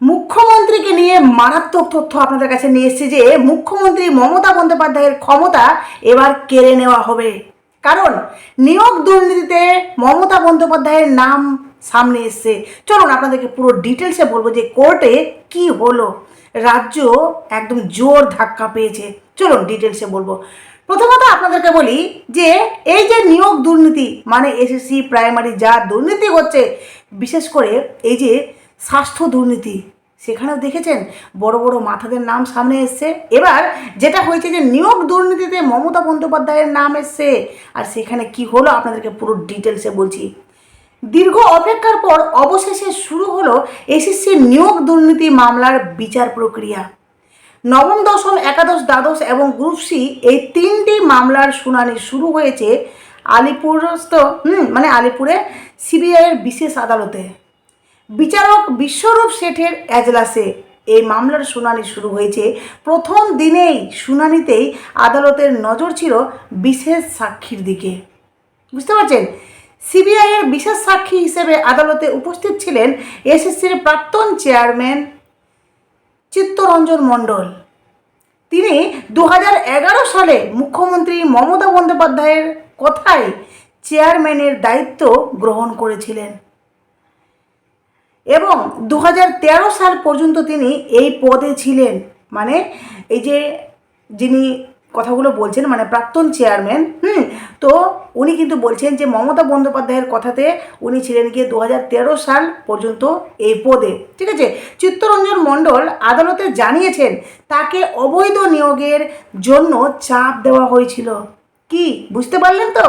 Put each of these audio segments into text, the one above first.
মুখ্যমন্ত্রীকে নিয়ে মারাত্মক তথ্য আপনাদের কাছে নিয়ে এসেছে যে মুখ্যমন্ত্রী মমতা বন্দ্যোপাধ্যায়ের ক্ষমতা এবার কেড়ে নেওয়া হবে। কারণ নিয়োগ দুর্নীতিতে মমতা বন্দ্যোপাধ্যায়ের নাম সামনে এসছে। চলুন আপনাদেরকে পুরো ডিটেলসে বলব যে কোর্টে কি হলো। রাজ্য একদম জোর ধাক্কা পেয়েছে। চলুন ডিটেলসে বলব। প্রথমত আপনাদেরকে বলি যে এই যে নিয়োগ দুর্নীতি মানে এসএসসি, প্রাইমারি যা দুর্নীতি হচ্ছে, বিশেষ করে এই যে স্বাস্থ্য দুর্নীতি। সেখানেও দেখেছেন বড় বড় মাথাদের নাম সামনে এসছে। এবার যেটা হয়েছে যে নিয়োগ দুর্নীতিতে মমতা বন্দ্যোপাধ্যায়ের নাম এসছে। আর সেখানে কি হলো আপনাদেরকে পুরো ডিটেলসে বলছি। দীর্ঘ অপেক্ষার পর অবশেষে শুরু হলো এসএসসি নিয়োগ দুর্নীতি মামলার বিচার প্রক্রিয়া। নবম, দশম, একাদশ, দ্বাদশ এবং গ্রুপ সি এই তিনটি মামলার শুনানি শুরু হয়েছে আলিপুরস্থ মানে আলিপুরে সিবিআইয়ের বিশেষ আদালতে। বিচারক বিশ্বরূপ শেঠের এজলাসে। এই মামলার শুনানি শুরু হয়েছে। প্রথম দিনেই শুনানিতেই আদালতের নজর ছিল বিশেষ সাক্ষীর দিকে। বুঝতে পারছেন? সিবিআইয়ের বিশেষ সাক্ষী হিসেবে আদালতে উপস্থিত ছিলেন এসএসসির প্রাক্তন চেয়ারম্যান চিত্তরঞ্জন মণ্ডল। তিনি দু হাজার এগারো সালে মুখ্যমন্ত্রী মমতা বন্দ্যোপাধ্যায়ের কথায় চেয়ারম্যানের দায়িত্ব গ্রহণ করেছিলেন। এবং দু হাজার তেরো সাল পর্যন্ত তিনি এই পদে ছিলেন। মানে এই যে যিনি কথাগুলো বলছেন মানে প্রাক্তন চেয়ারম্যান, হুম, তো উনি কিন্তু বলছেন যে মমতা বন্দ্যোপাধ্যায়ের কথাতে উনি ছিলেন গিয়ে দু হাজার তেরো সাল পর্যন্ত এই পদে। ঠিক আছে? চিত্তরঞ্জন মণ্ডল আদালতে জানিয়েছেন, তাকে অবৈধ নিয়োগের জন্য চাপ দেওয়া হয়েছিল। কি? বুঝতে পারলেন তো?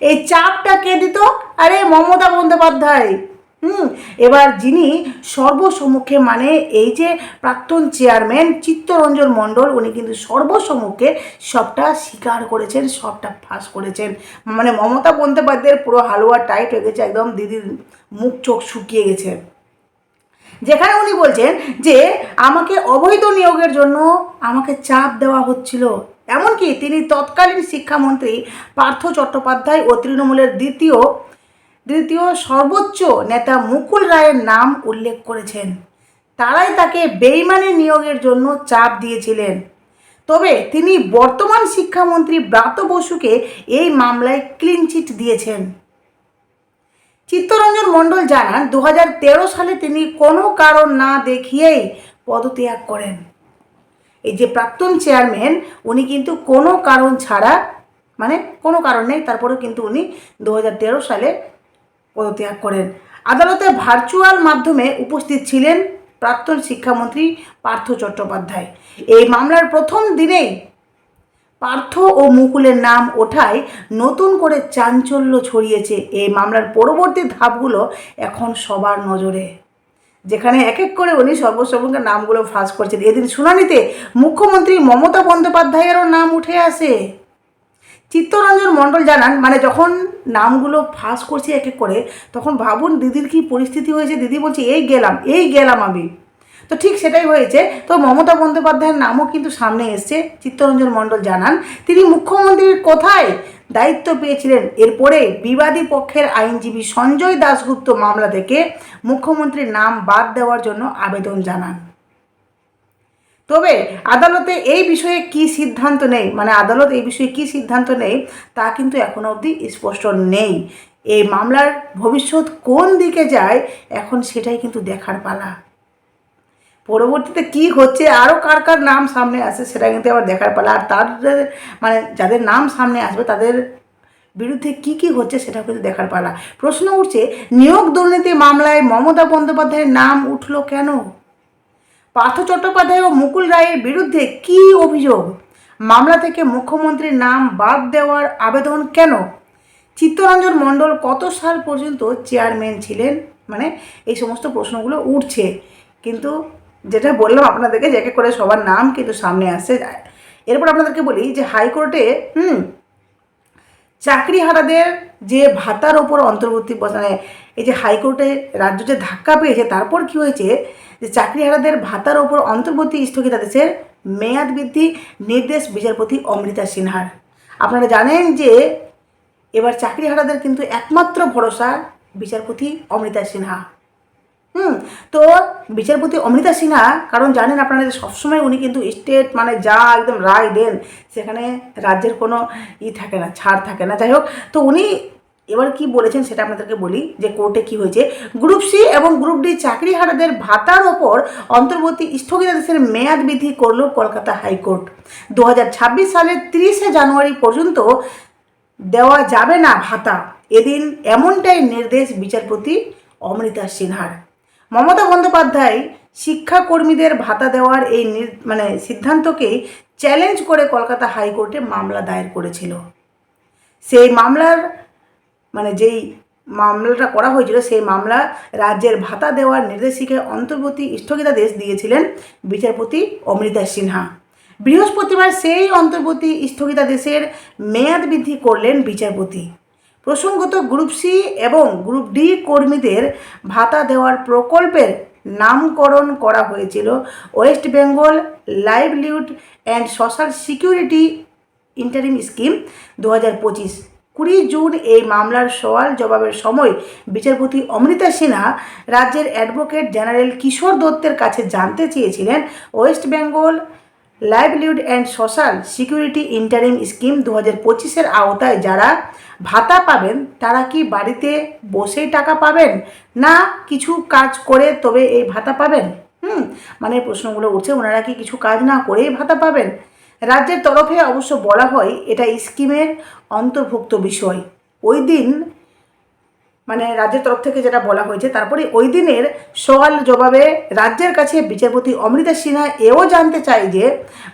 এই চাপটা কে দিত? আরে মমতা বন্দ্যোপাধ্যায়। হুম, এবার যিনি সর্বসম্মুখে মানে এই যে প্রাক্তন চেয়ারম্যান চিত্তরঞ্জন মণ্ডল, উনি কিন্তু সর্বসম্মুখে সবটা স্বীকার করেছেন, সবটা ফাঁস করেছেন। মানে মমতা বন্দ্যোপাধ্যায়ের পুরো হালুয়া টাইট হয়ে গেছে, একদম দিদির মুখ চোখ শুকিয়ে গেছে। যেখানে উনি বলছেন যে, আমাকে অবৈধ নিয়োগের জন্য আমাকে চাপ দেওয়া হচ্ছিল। এমনকি তিনি তৎকালীন শিক্ষামন্ত্রী পার্থ চট্টোপাধ্যায় ও তৃণমূলের দ্বিতীয় দ্বিতীয় সর্বোচ্চ নেতা মুকুল রায়ের নাম উল্লেখ করেছেন। তারাই তাকে বেইমানি নিয়োগের জন্য চাপ দিয়েছিলেন। তবে তিনি বর্তমান শিক্ষামন্ত্রী ব্রাত বসুকে এই মামলায় ক্লিন চিট দিয়েছেন। চিত্তরঞ্জন মণ্ডল জানান দু হাজার তেরো সালে তিনি কোনো কারণ না দেখিয়েই পদত্যাগ করেন। এই যে প্রাক্তন চেয়ারম্যান, উনি কিন্তু কোনো কারণ ছাড়া মানে কোনো কারণ নেই, তারপরেও কিন্তু উনি দু হাজার তেরো সালে পদত্যাগ করেন। আদালতে ভার্চুয়াল মাধ্যমে উপস্থিত ছিলেন প্রাক্তন শিক্ষামন্ত্রী পার্থ চট্টোপাধ্যায়। এই মামলার প্রথম দিনেই পার্থ ও মুকুলের নাম ওঠায় নতুন করে চাঞ্চল্য ছড়িয়েছে। এই মামলার পরবর্তী ধাপগুলো এখন সবার নজরে। যেখানে এক এক করে উনি সর্বসম্মুখে নামগুলো ফাঁস করছেন। এদিন শুনানিতে মুখ্যমন্ত্রী মমতা বন্দ্যোপাধ্যায়েরও নাম উঠে আসে। চিত্তরঞ্জন মণ্ডল জানান মানে যখন নামগুলো ফাঁস করছে এক এক করে, তখন ভাবুন দিদির কি পরিস্থিতি হয়েছে। দিদি বলছে, এই গেলাম এই গেলাম আমি। তো ঠিক সেটাই হয়েছে। তো মমতা বন্দ্যোপাধ্যায়ের নামও কিন্তু সামনে এসছে, চিত্তরঞ্জন মণ্ডল জানান। তিনি মুখ্যমন্ত্রীর কোথায় দায়িত্ব পেয়েছিলেন? এরপরে বিবাদী পক্ষের আইনজীবী সঞ্জয় দাশগুপ্ত মামলা থেকে মুখ্যমন্ত্রীর নাম বাদ দেওয়ার জন্য আবেদন জানান। তবে আদালতে এই বিষয়ে কি সিদ্ধান্ত নেই? মানে আদালত এই বিষয়ে কি সিদ্ধান্ত নেই তা কিন্তু এখনও অবধি স্পষ্ট নেই। এই মামলার ভবিষ্যৎ কোন দিকে যায় এখন সেটাই কিন্তু দেখার পালা। পরবর্তীতে কি হচ্ছে আরও কার কার নাম সামনে আসে সেটা কিন্তু আবার দেখার পালা। আর তাদের মানে যাদের নাম সামনে আসবে তাদের বিরুদ্ধে কি কি হচ্ছে সেটা কিন্তু দেখার পালা। প্রশ্ন উঠছে, নিয়োগ দুর্নীতি মামলায় মমতা বন্দ্যোপাধ্যায়ের নাম উঠল কেন? পার্থ চট্টোপাধ্যায় ও মুকুল রায়ের বিরুদ্ধে কী অভিযোগ? মামলা থেকে মুখ্যমন্ত্রীর নাম বাদ দেওয়ার আবেদন কেন? চিত্তরঞ্জন মণ্ডল কত সাল পর্যন্ত চেয়ারম্যান ছিলেন? মানে এই সমস্ত প্রশ্নগুলো উঠছে। কিন্তু যেটা বললাম আপনাদেরকে, যে এক এক করে সবার নাম কিন্তু সামনে আসছে। এরপর আপনাদেরকে বলি যে হাইকোর্টে, হুম চাকরিহারাদের যে ভাতার ওপর অন্তর্বর্তী মানে এই যে হাইকোর্টে রাজ্য যে ধাক্কা পেয়েছে, তারপর কি হয়েছে? যে চাকরিহারাদের ভাতার ওপর অন্তর্বর্তী স্থগিতাদেশের মেয়াদ বৃদ্ধি নির্দেশ বিচারপতি অমৃতা সিনহার। আপনারা জানেন যে এবার চাকরিহারাদের কিন্তু একমাত্র ভরসা বিচারপতি অমৃতা সিনহা। হুম, তো বিচারপতি অমৃতা সিনহা, কারণ জানেন আপনারা যে সবসময় উনি কিন্তু স্টেট মানে যা একদম রায় দেন, সেখানে রাজ্যের কোনো ই থাকে না, ছাড় থাকে না। যাই হোক, তো উনি এবার কি বলেছেন সেটা আপনাদেরকে বলি, যে কোর্টে কি হয়েছে? গ্রুপ সি এবং গ্রুপ ডি চাকরিহারাদের ভাতার ওপর অন্তর্বর্তী স্থগিতাদেশের মেয়াদ বৃদ্ধি করল কলকাতা হাইকোর্ট। দু হাজার ছাব্বিশ সালের তিরিশে জানুয়ারি পর্যন্ত দেওয়া যাবে না ভাতা। এদিন এমনটাই নির্দেশ বিচারপতি অমৃতা সিনহার। মমতা বন্দ্যোপাধ্যায় শিক্ষাকর্মীদের ভাতা দেওয়ার এই মানে সিদ্ধান্তকে চ্যালেঞ্জ করে কলকাতা হাইকোর্টে মামলা দায়ের করেছিল। সেই মামলার মানে যেই মামলাটা করা হয়েছিল, সেই মামলা রাজ্যের ভাতা দেওয়ার নির্দেশিকায় অন্তর্বর্তী স্থগিতাদেশ দিয়েছিলেন বিচারপতি অমৃতা সিনহা। বৃহস্পতিবার সেই অন্তর্বর্তী স্থগিতাদেশের মেয়াদ বৃদ্ধি করলেন বিচারপতি। প্রসঙ্গত গ্রুপ সি এবং গ্রুপ ডি কর্মীদের ভাতা দেওয়ার প্রকল্পের নামকরণ করা হয়েছিল। West Bengal livelihood and social security interim scheme দু হাজার পঁচিশ। কুড়ি জুন এই মামলার সওয়াল জবাবের সময় বিচারপতি অমৃতা সিনহা রাজ্যের অ্যাডভোকেট জেনারেল কিশোর দত্তের কাছে জানতে চেয়েছিলেন West Bengal livelihood and social security interim scheme দু হাজার পঁচিশের আওতায় যারা ভাতা পাবেন, তারা কি বাড়িতে বসেই টাকা পাবেন? না, কিছু কাজ করে তবে এই ভাতা পাবেন? হুম মানে প্রশ্নগুলো উঠছে, ওনারা কি কিছু কাজ না করেই ভাতা পাবেন? রাজ্যের তরফে অবশ্য বলা হয়, এটা স্কিমের অন্তর্ভুক্ত বিষয়। ওই দিন মানে রাজ্যের তরফ থেকে যেটা বলা হয়েছে, তারপরে ওই দিনের সওয়াল জবাবে রাজ্যের কাছে বিচারপতি অমৃতা সিনহা এও জানতে চায় যে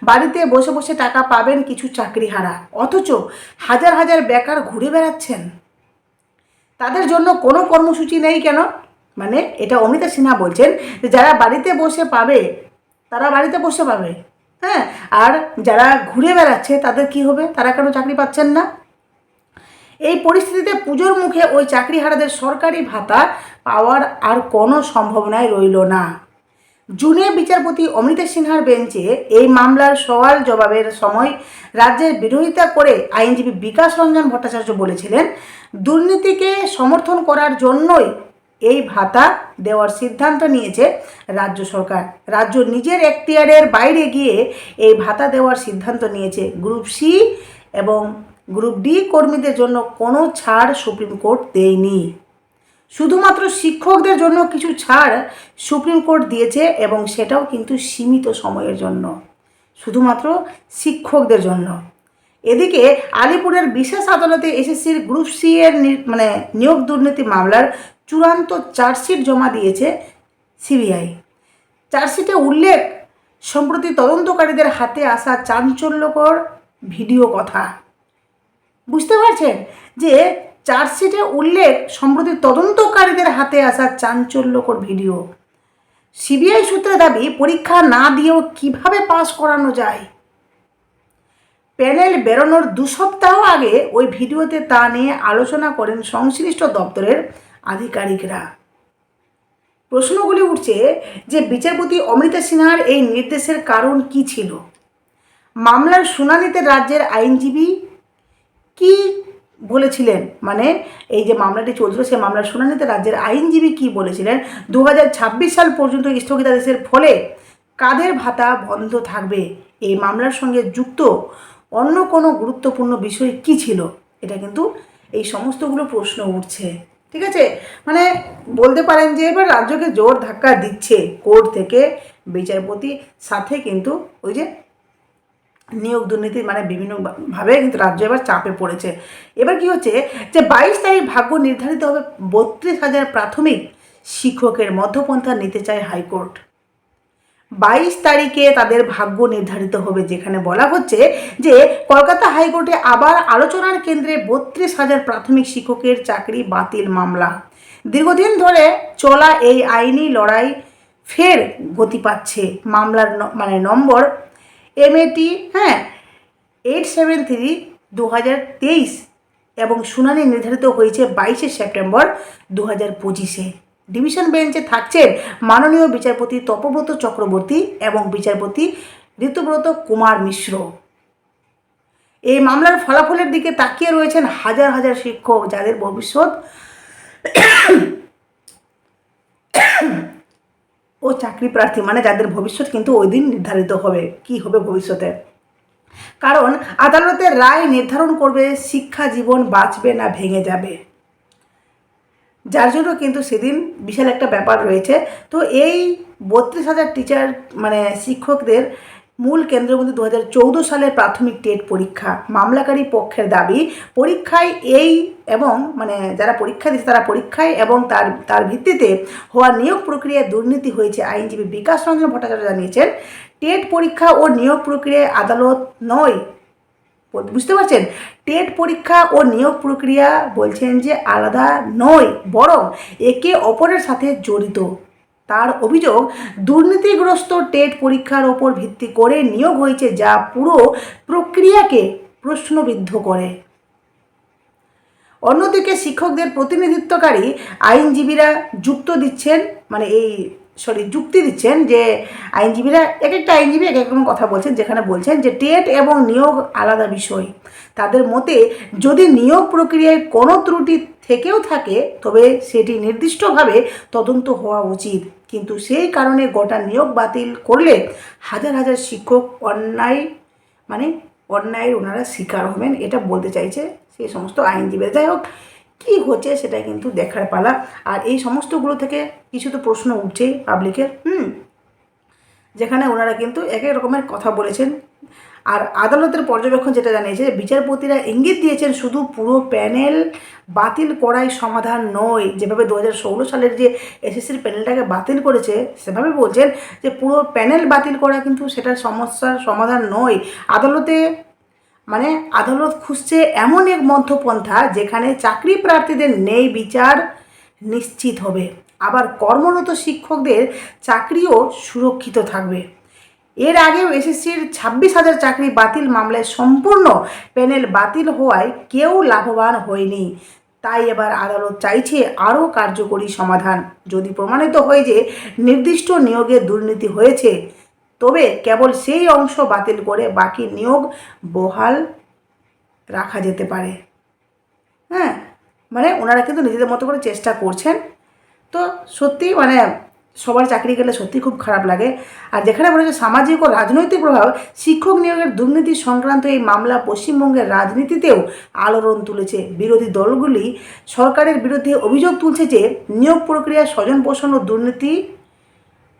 বাড়িতে বসে বসে টাকা পাবেন কিছু চাকরিহারা, অথচ হাজার হাজার বেকার ঘুরে বেড়াচ্ছেন। তাদের জন্য কোনো কর্মসূচি নেই কেন? মানে এটা অমৃতা সিনহা বলছেন যে যারা বাড়িতে বসে পাবে, তারা বাড়িতে বসে পাবে। হ্যাঁ আর যারা ঘুরে বেড়াচ্ছে তাদের কি হবে? তারা কেন চাকরি পাচ্ছেন না? এই পরিস্থিতিতে পুজোর মুখে ওই চাকরিহারাদের সরকারি ভাতা পাওয়ার আর কোনো সম্ভাবনাই রইল না। জুনে বিচারপতি অমৃতা সিনহার বেঞ্চে এই মামলার সওয়াল জবাবের সময় রাজ্যের বিরোধিতা করে আইনজীবী বিকাশ রঞ্জন ভট্টাচার্য বলেছিলেন, দুর্নীতিকে সমর্থন করার জন্যই এই ভাতা দেওয়ার সিদ্ধান্ত নিয়েছে রাজ্য সরকার। রাজ্য নিজের এখতিয়ারের বাইরে গিয়ে এই ভাতা দেওয়ার সিদ্ধান্ত নিয়েছে গ্রুপ সি এবং গ্রুপ ডি কর্মীদের জন্য কোনো ছাড় সুপ্রিম কোর্ট দেয়নি। শুধুমাত্র শিক্ষকদের জন্য কিছু ছাড় সুপ্রিম কোর্ট দিয়েছে এবং সেটাও কিন্তু সীমিত সময়ের জন্য। শুধুমাত্র শিক্ষকদের জন্য। এদিকে আলিপুরের বিশেষ আদালতে এসএসসির গ্রুপ সি এর মানে নিয়োগ দুর্নীতি মামলার চূড়ান্ত চার্জশিট জমা দিয়েছে সিবিআই। চার্জশিটে উল্লেখ, সম্প্রতি তদন্তকারীদের হাতে আসা চাঞ্চল্যকর ভিডিও কথা। বুঝতে পারছেন? যে চার্জশিটে উল্লেখ সম্প্রতি তদন্তকারীদের হাতে আসা চাঞ্চল্যকর ভিডিও। সিবিআই সূত্রে দাবি, পরীক্ষা না দিয়েও কীভাবে পাস করানো যায়? প্যানেল বেরোনোর দু সপ্তাহ আগে ওই ভিডিওতে তা নিয়ে আলোচনা করেন সংশ্লিষ্ট দপ্তরের আধিকারিকরা। প্রশ্নগুলি উঠছে যে বিচারপতি অমৃতা সিনহার এই নির্দেশের কারণ কি ছিল? মামলার শুনানিতে রাজ্যের আইনজীবী বলেছিলেন মানে এই যে মামলাটি চলছিল, সেই মামলার শুনানিতে রাজ্যের আইনজীবী কি বলেছিলেন? দু হাজার ছাব্বিশ সাল পর্যন্ত স্থগিতাদেশের ফলে কাদের ভাতা বন্ধ থাকবে? এই মামলার সঙ্গে যুক্ত অন্য কোনো গুরুত্বপূর্ণ বিষয় কি ছিল? এটা কিন্তু এই সমস্তগুলো প্রশ্ন উঠছে। ঠিক আছে? মানে বলতে পারেন যে এবার রাজ্যকে জোর ধাক্কা দিচ্ছে কোর্ট থেকে বিচারপতি, সাথে কিন্তু ওই যে নিয়োগ দুর্নীতি মানে বিভিন্নভাবে কিন্তু রাজ্য এবার চাপে পড়েছে। এবার কি হচ্ছে যে বাইশ তারিখ ভাগ্য নির্ধারিত হবে বত্রিশ হাজার প্রাথমিক শিক্ষকের মধ্যপন্থা নিতে চায় হাইকোর্ট। বাইশ তারিখে তাদের ভাগ্য নির্ধারিত হবে যেখানে বলা হচ্ছে যে কলকাতা হাইকোর্টে আবার আলোচনার কেন্দ্রে বত্রিশ হাজার প্রাথমিক শিক্ষকের চাকরি বাতিল মামলা। দীর্ঘদিন ধরে চলা এই আইনি লড়াই ফের গতি পাচ্ছে। মামলার মানে নম্বর এমএটি হ্যাঁ এইট সেভেন থ্রি দু হাজার তেইশ এবং শুনানি নির্ধারিত হয়েছে বাইশে সেপ্টেম্বর দু হাজার পঁচিশে ডিভিশন বেঞ্চে থাকছেন মাননীয় বিচারপতি তপব্রত চক্রবর্তী এবং বিচারপতি ঋতুব্রত কুমার মিশ্র। এই মামলার ফলাফলের দিকে তাকিয়ে রয়েছেন হাজার হাজার শিক্ষক যাদের ভবিষ্যৎ ও চাকরি প্রার্থী মানে যাদের ভবিষ্যৎ কিন্তু ওই দিন নির্ধারিত হবে, কি হবে ভবিষ্যতে? কারণ আদালতের রায় নির্ধারণ করবে, শিক্ষা জীবন বাঁচবে না, ভেঙে যাবে। যার জন্য কিন্তু সেদিন বিশাল একটা ব্যাপার রয়েছে। তো এই বত্রিশ হাজার টিচার মানে শিক্ষকদের মূল কেন্দ্রবিন্দু দু হাজার চৌদ্দ সালের প্রাথমিক টেট পরীক্ষা। মামলাকারী পক্ষের দাবি, পরীক্ষায় এই এবং মানে যারা পরীক্ষা দিচ্ছে তারা পরীক্ষায় এবং তার তার ভিত্তিতে হওয়া নিয়োগ প্রক্রিয়ায় দুর্নীতি হয়েছে আইনজীবী বিকাশ রঞ্জন ভট্টাচার্য জানিয়েছেন। টেট পরীক্ষা ও নিয়োগ প্রক্রিয়ায় আদালত নয়। বুঝতে পারছেন? টেট পরীক্ষা ও নিয়োগ প্রক্রিয়া বলছেন যে আলাদা নয়, বরং একে অপরের সাথে জড়িত। তার অভিযোগ, দুর্নীতিগ্রস্ত টেট পরীক্ষার ওপর ভিত্তি করে নিয়োগ হয়েছে যা পুরো প্রক্রিয়াকে প্রশ্নবিদ্ধ করে। অন্যদিকে শিক্ষকদের প্রতিনিধিত্বকারী আইনজীবীরা যুক্ত দিচ্ছেন মানে এই সরি যুক্তি দিচ্ছেন যে আইনজীবীরা এক একটা আইনজীবী এক এক রকম কথা বলছেন, যেখানে বলছেন যে টেট এবং নিয়োগ আলাদা বিষয়। তাদের মতে, যদি নিয়োগ প্রক্রিয়ায় কোনো ত্রুটি থেকেও থাকে, তবে সেটি নির্দিষ্টভাবে তদন্ত হওয়া উচিত। কিন্তু সেই কারণে গোটা নিয়োগ বাতিল করলে হাজার হাজার শিক্ষক অন্যায় মানে অন্যায়ের ওনারা শিকার হবেন, এটা বলতে চাইছে সেই সমস্ত আইনজীবীরা। যাই হোক, কী হচ্ছে সেটা কিন্তু দেখার পালা। আর এই সমস্তগুলো থেকে কিছু তো প্রশ্ন উঠছেই পাবলিকের হুম? যেখানে ওনারা কিন্তু এক এক রকমের কথা বলেছেন। আর আদালতের পর্যবেক্ষণ যেটা জানিয়েছে, বিচারপতিরা ইঙ্গিত দিয়েছেন শুধু পুরো প্যানেল বাতিল করাই সমাধান নয়। যেভাবে দু ষোলো সালের যে এসএসসির প্যানেলটাকে বাতিল করেছে, সেভাবে বলছেন যে পুরো প্যানেল বাতিল করা কিন্তু সেটার সমস্যার সমাধান নয়। আদালতে মানে আদালত খুঁজছে এমন এক মধ্যপন্থা যেখানে চাকরি প্রার্থীদের নেই বিচার নিশ্চিত হবে। আবার কর্মরত শিক্ষকদের চাকরিও সুরক্ষিত থাকবে। এর আগেও এসএসসির ছাব্বিশ হাজার চাকরি বাতিল মামলায় সম্পূর্ণ প্যানেল বাতিল হওয়ায় কেউ লাভবান হয়নি। তাই এবার আদালত চাইছে আরও কার্যকরী সমাধান। যদি প্রমাণিত হয় যে নির্দিষ্ট নিয়োগে দুর্নীতি হয়েছে, তবে কেবল সেই অংশ বাতিল করে বাকি নিয়োগ বহাল রাখা যেতে পারে। হ্যাঁ মানে ওনারা কিন্তু নিজেদের মতো করে চেষ্টা করছেন। তো সত্যি মানে সবার চাকরি গেলে সত্যি খুব খারাপ লাগে। আর যেখানে বলেছে সামাজিক ও রাজনৈতিক প্রভাব, শিক্ষক নিয়োগের দুর্নীতি সংক্রান্ত এই মামলা পশ্চিমবঙ্গের রাজনীতিতেও আলোড়ন তুলেছে। বিরোধী দলগুলি সরকারের বিরুদ্ধে অভিযোগ তুলছে যে নিয়োগ প্রক্রিয়া স্বজন পোষণ ও দুর্নীতি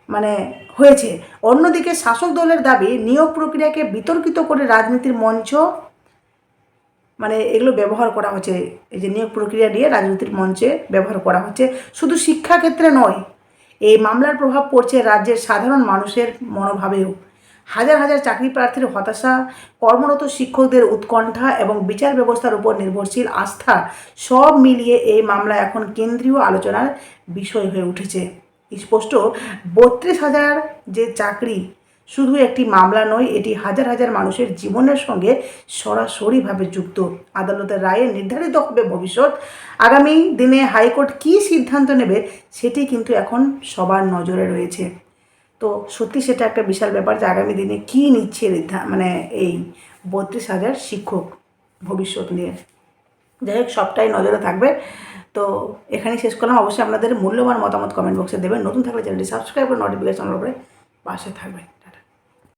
মানে হয়েছে। অন্যদিকে শাসক দলের দাবি, নিয়োগ প্রক্রিয়াকে বিতর্কিত করে রাজনীতির মঞ্চ মানে এগুলো ব্যবহার করা হচ্ছে। এই যে নিয়োগ প্রক্রিয়া নিয়ে রাজনীতির মঞ্চে ব্যবহার করা হচ্ছে। শুধু শিক্ষাক্ষেত্রে নয় এই মামলার প্রভাব পড়ছে রাজ্যের সাধারণ মানুষের মনোভাবেও। হাজার হাজার চাকরি প্রার্থীর হতাশা, কর্মরত শিক্ষকদের উৎকণ্ঠা এবং বিচার ব্যবস্থার উপর নির্ভরশীল আস্থা সব মিলিয়ে এই মামলা এখন কেন্দ্রীয় আলোচনার বিষয় হয়ে উঠেছে। স্পষ্ট, বত্রিশ হাজার যে চাকরি শুধু একটি মামলা নয়, এটি হাজার হাজার মানুষের জীবনের সঙ্গে সরাসরিভাবে যুক্ত। আদালতের রায়ে নির্ধারিত হবে ভবিষ্যৎ। আগামী দিনে হাইকোর্ট কী সিদ্ধান্ত নেবে, সেটি কিন্তু এখন সবার নজরে রয়েছে। তো সত্যি সেটা একটা বিশাল ব্যাপার যে আগামী দিনে কী নিচ্ছে মানে এই বত্রিশ হাজার শিক্ষক ভবিষ্যৎ নিয়ে। যাই হোক, সবটাই নজরে থাকবে। তো এখানেই শেষ করলাম। অবশ্যই আপনাদের মূল্যবান মতামত কমেন্ট বক্সে দেবেন। নতুন থাকলে চ্যানেলটি সাবস্ক্রাইব করে নোটিফিকেশন করে পাশে থাকবেন।